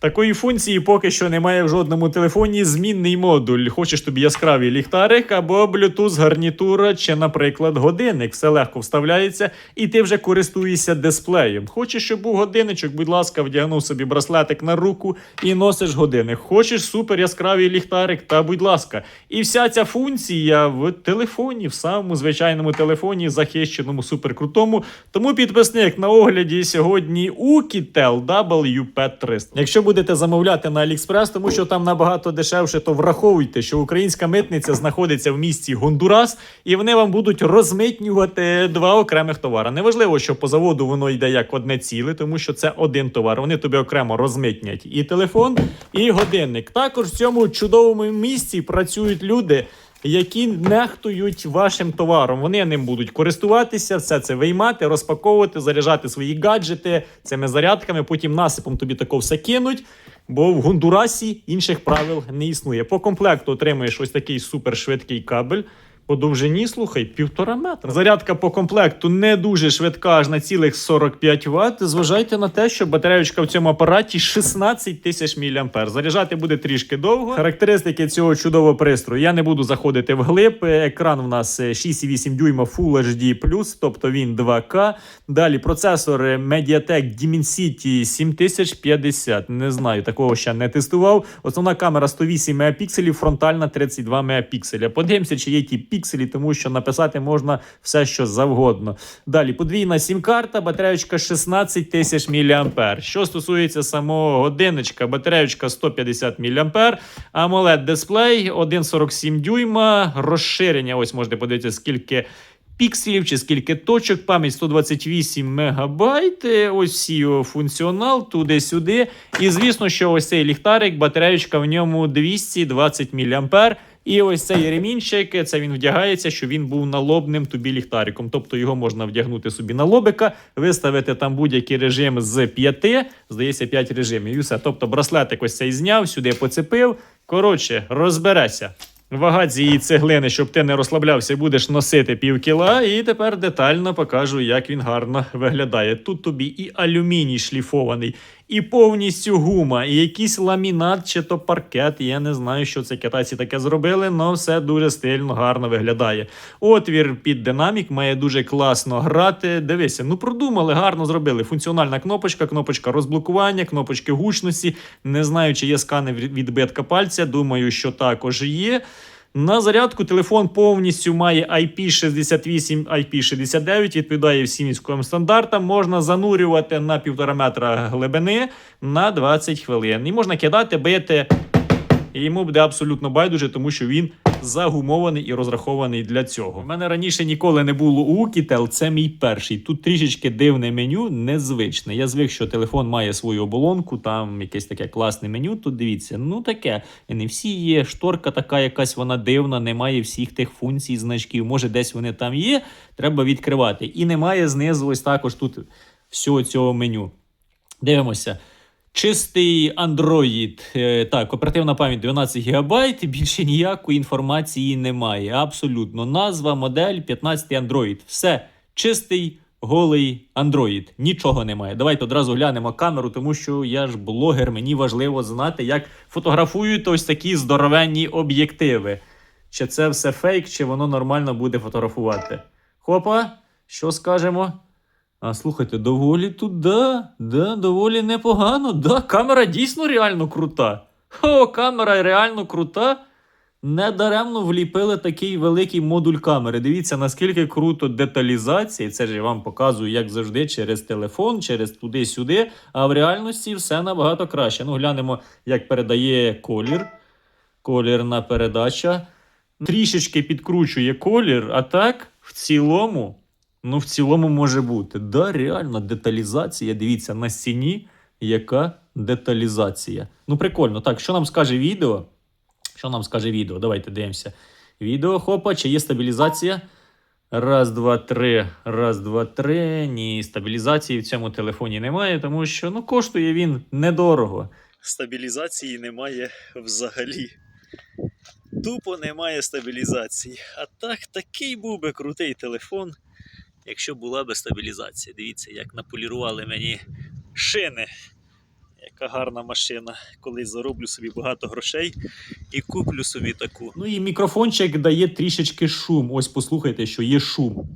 Такої функції поки що немає в жодному телефоні. Змінний модуль. Хочеш тобі яскравий ліхтарик або Bluetooth гарнітура, чи, наприклад, годинник. Все легко вставляється, і ти вже користуєшся дисплеєм. Хочеш, щоб був годинничок, будь ласка, вдягнув собі браслетик на руку і носиш годинник. Хочеш супер яскравий ліхтарик, та будь ласка. І вся ця функція в телефоні, в самому звичайному телефоні, захищеному, суперкрутому. Тому підписник на огляді сьогодні Ukitel WP300. Якщо будете замовляти на AliExpress, тому що там набагато дешевше, то враховуйте, що українська митниця знаходиться в місті Гондурас, і вони вам будуть розмитнювати два окремих товари. Неважливо, що по заводу воно йде як одне ціле, тому що це один товар. Вони тобі окремо розмитнять і телефон, і годинник. Також в цьому чудовому місці працюють люди. Які нехтують вашим товаром, вони ним будуть користуватися, все це виймати, розпаковувати, заряджати свої гаджети цими зарядками. Потім насипом тобі тако все кинуть. Бо в Гондурасі інших правил не існує. По комплекту отримуєш ось такий супершвидкий кабель. По довжині, слухай, півтора метра. Зарядка по комплекту не дуже швидка, аж на цілих 45 Вт. Зважайте на те, що батареючка в цьому апараті 16 тисяч мА. Заряджати буде трішки довго. Характеристики цього чудового пристрою. Я не буду заходити в глиб. Екран у нас е, 6,8 дюйма Full HD+, тобто він 2К. Далі процесор Mediatek Dimensity 7050. Не знаю, такого ще не тестував. Основна камера 108 мегапікселів, фронтальна 32 мегапікселя. Подивимося, чи є ті пікселі, тому що написати можна все, що завгодно. Далі подвійна сім-карта, батареючка 16 тисяч мА. Що стосується самого годинничка, батареючка 150 мА, AMOLED дисплей 1,47 дюйма, розширення. Ось можете подивитися, скільки. Пікселів чи скільки точок, пам'ять 128 мегабайт. Ось всі його функціонал туди-сюди. І звісно, що ось цей ліхтарик, батареючка в ньому 220 мА. І ось цей ремінчик, це він вдягається, що він був налобним тобі ліхтариком. Тобто його можна вдягнути собі на лобика, виставити там будь-який режим з п'яти, здається, п'ять режимів. І все. Тобто браслетик ось цей зняв, сюди поцепив. Коротше, розбереться. Вага цієї цеглини, щоб ти не розслаблявся, будеш носити пів кіла. І тепер детально покажу, як він гарно виглядає. Тут тобі і алюміній шліфований, і повністю гума, і якийсь ламінат чи то паркет. Я не знаю, що це китайці таке зробили, але все дуже стильно, гарно виглядає. Отвір під динамік має дуже класно грати. Дивися, ну продумали, гарно зробили. Функціональна кнопочка, кнопочка розблокування, кнопочки гучності. Не знаю, чи є сканер відбитка пальця. Думаю, що також є. На зарядку телефон повністю має IP68, IP69, відповідає всім військовим стандартам. Можна занурювати на півтора метра глибини на 20 хвилин. І можна кидати, бити. І йому буде абсолютно байдуже, тому що він загумований і розрахований для цього. У мене раніше ніколи не було у Ukitel, це мій перший. Тут трішечки дивне меню, незвичне. Я звик, що телефон має свою оболонку, там якесь таке класне меню. Тут дивіться, ну таке. Не всі є. Шторка така якась вона дивна, немає всіх тих функцій, значків. Може, десь вони там є, треба відкривати. І немає знизу ось також тут всього цього меню. Дивимося. Чистий Android. Е, Так, оперативна пам'ять 12 ГБ, більше ніякої інформації немає. Абсолютно. Назва, модель 15 Android. Все. Чистий, голий Android. Нічого немає. Давайте одразу глянемо камеру, тому що я ж блогер, мені важливо знати, як фотографують ось такі здоровенні об'єктиви. Чи це все фейк, чи воно нормально буде фотографувати. Хопа, що скажемо? А слухайте, доволі тут, да, да, доволі непогано. Да, камера дійсно реально крута. О, камера реально крута. Недаремно вліпили такий великий модуль камери. Дивіться, наскільки круто деталізація. Це ж я вам показую, як завжди, через телефон, через туди-сюди. А в реальності все набагато краще. Ну, глянемо, як передає колір. Колірна передача. Трішечки підкручує колір, а так, в цілому. Ну, в цілому може бути. Да, реально, деталізація. Дивіться, на стіні яка деталізація. Ну, прикольно. Так, що нам скаже відео? Що нам скаже відео? Давайте дивимося. Відео, хопа, чи є стабілізація? Раз, два, три. Раз, два, три. Ні, стабілізації в цьому телефоні немає, тому що ну, коштує він недорого. Стабілізації немає взагалі. Тупо немає стабілізації. А так, такий був би крутий телефон, якщо була би стабілізація. Дивіться, як наполірували мені шини. Яка гарна машина. коли зароблю собі багато грошей і куплю собі таку. Ну і мікрофончик дає трішечки шум. Ось послухайте, що є шум.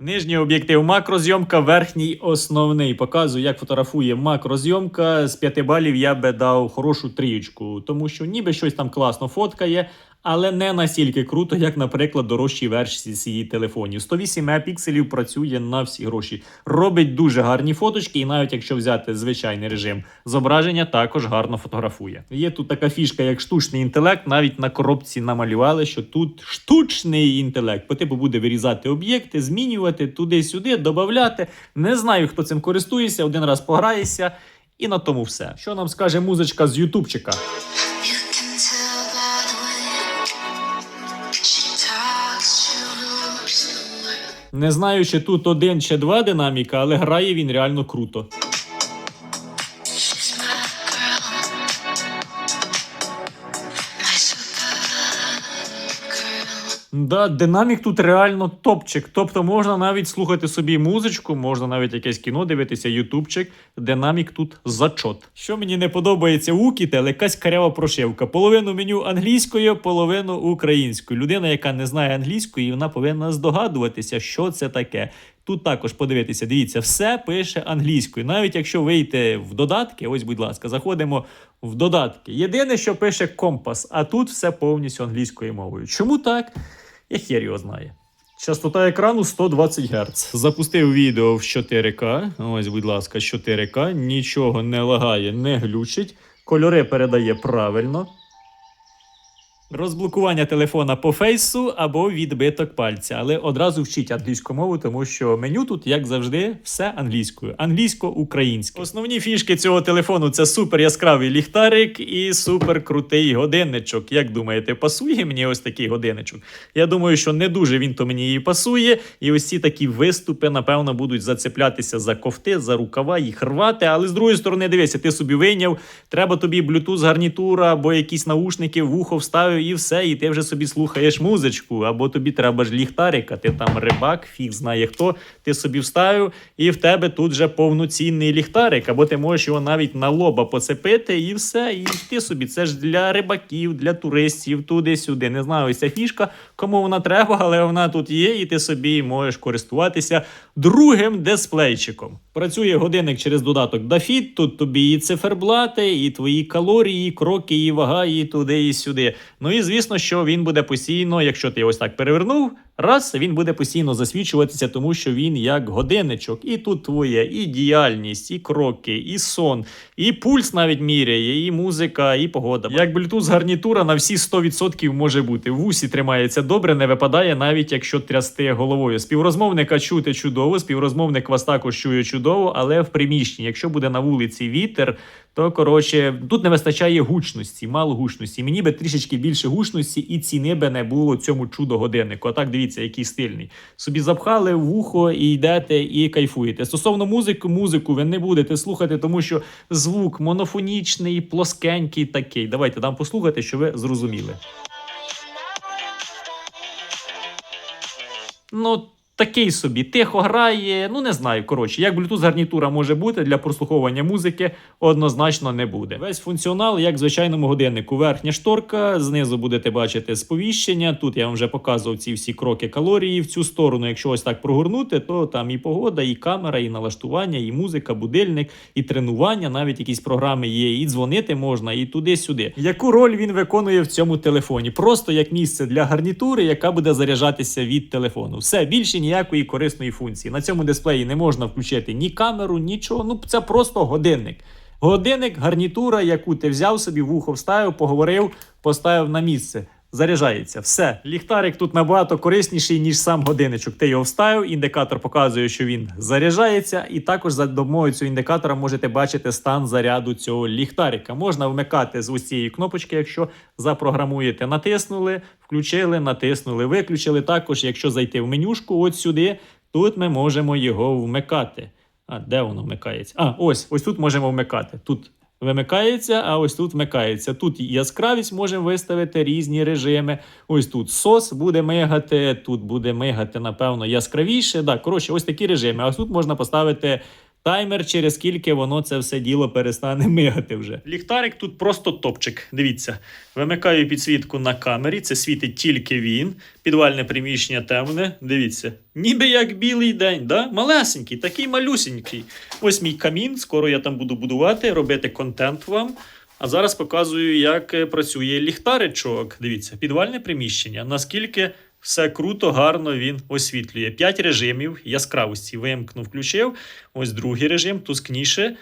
Нижній об'єктив макрозйомка, верхній основний. Показую, як фотографує макрозйомка. З 5 балів я би дав хорошу трієчку, тому що ніби щось там класно фоткає, але не настільки круто, як, наприклад, дорожчі версії телефонів. 108 мегапікселів працює на всі гроші. Робить дуже гарні фоточки, і навіть якщо взяти звичайний режим зображення, також гарно фотографує. Є тут така фішка, як штучний інтелект. Навіть на коробці намалювали, що тут штучний інтелект. По типу буде вирізати об'єкти, змінювати туди-сюди, додати. Не знаю, хто цим користується. Один раз пограєшся. І на тому все. Що нам скаже музичка з Ютубчика? Не знаю, чи тут один чи два динаміка, але грає він реально круто. Да, динамік тут реально топчик. Тобто можна навіть слухати собі музичку, можна навіть якесь кіно дивитися, ютубчик. Динамік тут зачот. Що мені не подобається у Кітел, якась карява прошивка. Половину меню англійською, половину українською. Людина, яка не знає англійської, вона повинна здогадуватися, що це таке. Тут також подивитися, дивіться, все пише англійською. Навіть якщо вийти в додатки, ось, будь ласка, заходимо в додатки. Єдине, що пише компас, а тут все повністю англійською мовою. Чому так? Я хер його знає. Частота екрану 120 Гц. Запустив відео в 4К. Ось, будь ласка, 4К. Нічого не лагає, не глючить. Кольори передає правильно. Розблокування телефона по фейсу або відбиток пальця, але одразу вчіть англійську мову, тому що меню тут, як завжди, все англійською, англійсько-українське. Основні фішки цього телефону це супер яскравий ліхтарик і супер крутий годинничок. Як думаєте, пасує мені ось такий годинничок? Я думаю, що не дуже він то мені і пасує. І ось ці такі виступи, напевно, будуть зацеплятися за кофти, за рукава, їх рвати. Але з другої сторони, дивися, ти собі вийняв, треба тобі Bluetooth гарнітура або якісь наушники вухо вставив і все, і ти вже собі слухаєш музичку, або тобі треба ж ліхтарика, ти там рибак, фіг знає хто, ти собі вставив, і в тебе тут вже повноцінний ліхтарик, або ти можеш його навіть на лоба поцепити, і все, і ти собі. Це ж для рибаків, для туристів, туди-сюди. Не знаю, ось ця фішка, кому вона треба, але вона тут є, і ти собі можеш користуватися другим дисплейчиком. Працює годинник через додаток Dafit, тут тобі і циферблати, і твої калорії, і кроки, і вага, і туди, і сюди. Ну і звісно, що він буде постійно, якщо ти ось так перевернув, раз він буде постійно засвічуватися, тому що він як годинничок. І тут твоє і діяльність, і кроки, і сон, і пульс навіть міряє, і музика, і погода. Як Bluetooth гарнітура на всі 100% може бути. В вусі тримається добре, не випадає, навіть якщо трясти головою. Співрозмовника чути чудово, співрозмовник вас також чує чудово, але в приміщенні, якщо буде на вулиці вітер, то коротше тут не вистачає гучності, мало гучності. Мені би трішечки більше гучності, і ціни би не було цьому чудо годиннику. А так дивіться, який стильний. Собі запхали вухо і йдете і кайфуєте. Стосовно музики, музику ви не будете слухати, тому що звук монофонічний, плоскенький такий. Давайте дам послухати, що ви зрозуміли. Ну, такий собі тихо грає. Ну не знаю. Коротше, як Bluetooth гарнітура може бути для прослуховування музики, однозначно не буде. Весь функціонал, як в звичайному годиннику. Верхня шторка, знизу будете бачити сповіщення. Тут я вам вже показував ці всі кроки калорії в цю сторону. Якщо ось так прогорнути, то там і погода, і камера, і налаштування, і музика, будильник, і тренування. Навіть якісь програми є, і дзвонити можна, і туди-сюди. Яку роль він виконує в цьому телефоні? Просто як місце для гарнітури, яка буде заряджатися від телефону. Все більше ніякої корисної функції. На цьому дисплеї не можна включити ні камеру, нічого. Ну це просто годинник. Годинник, гарнітура, яку ти взяв собі, в ухо вставив, поговорив, поставив на місце. Заряджається. Все. Ліхтарик тут набагато корисніший, ніж сам годинничок. Ти його вставив, індикатор показує, що він заряджається, і також за допомогою цього індикатора можете бачити стан заряду цього ліхтарика. Можна вмикати з ось цієї кнопочки, якщо запрограмуєте. Натиснули, включили, натиснули, виключили. Також, якщо зайти в менюшку, от сюди, тут ми можемо його вмикати. А, де воно вмикається? А, ось, ось тут можемо вмикати. Тут вимикається, а ось тут вмикається. Тут яскравість можемо виставити різні режими. Ось тут сос буде мигати, тут буде мигати, напевно, яскравіше. Да, коротше, ось такі режими. А тут можна поставити. Таймер, через скільки воно це все діло перестане мигати вже. Ліхтарик тут просто топчик. Дивіться, вимикаю підсвітку на камері, це світить тільки він. Підвальне приміщення темне. Дивіться, ніби як білий день, да? малесенький, такий малюсенький. Ось мій камін. Скоро я там буду будувати, робити контент вам. А зараз показую, як е, працює ліхтаричок. Дивіться, підвальне приміщення. Наскільки все круто, гарно він освітлює. П'ять режимів яскравості вимкнув, включив. Ось другий режим, тускніше,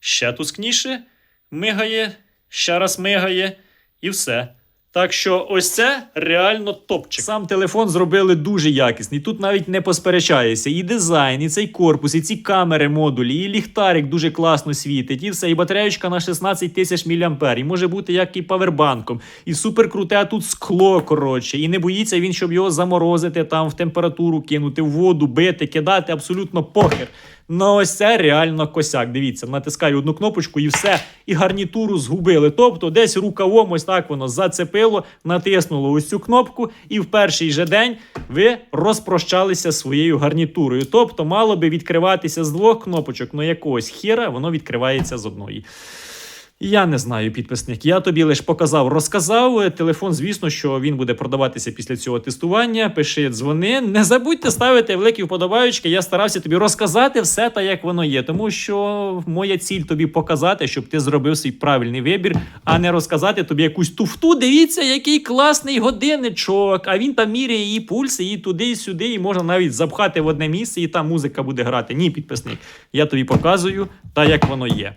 ще тускніше, мигає, ще раз мигає, і все. Так що ось це реально топчик. Сам телефон зробили дуже якісний. Тут навіть не посперечаєшся. І дизайн, і цей корпус, і ці камери модулі, і ліхтарик дуже класно світить, і все, і батареєчка на 16 тисяч мА, і може бути як і павербанком, і супер круте, а тут скло, коротше. І не боїться він, щоб його заморозити, там в температуру кинути, в воду, бити, кидати, абсолютно похер. Ну, ось це реально косяк. Дивіться, натискаю одну кнопочку і все, і гарнітуру згубили. Тобто, десь рукавом ось так воно зацепило, натиснуло ось цю кнопку, і в перший же день ви розпрощалися своєю гарнітурою. Тобто, мало би відкриватися з двох кнопочок, але якогось хіра воно відкривається з одної. Я не знаю, підписник. Я тобі лише показав, розказав. Телефон, звісно, що він буде продаватися після цього тестування. Пиши, дзвони. Не забудьте ставити великі вподобаючки. Я старався тобі розказати все так, як воно є. Тому що моя ціль тобі показати, щоб ти зробив свій правильний вибір, а не розказати тобі якусь туфту. Дивіться, який класний годинничок. А він там міряє її пульси, і туди, і сюди, і можна навіть запхати в одне місце, і там музика буде грати. Ні, підписник. Я тобі показую так, як воно є.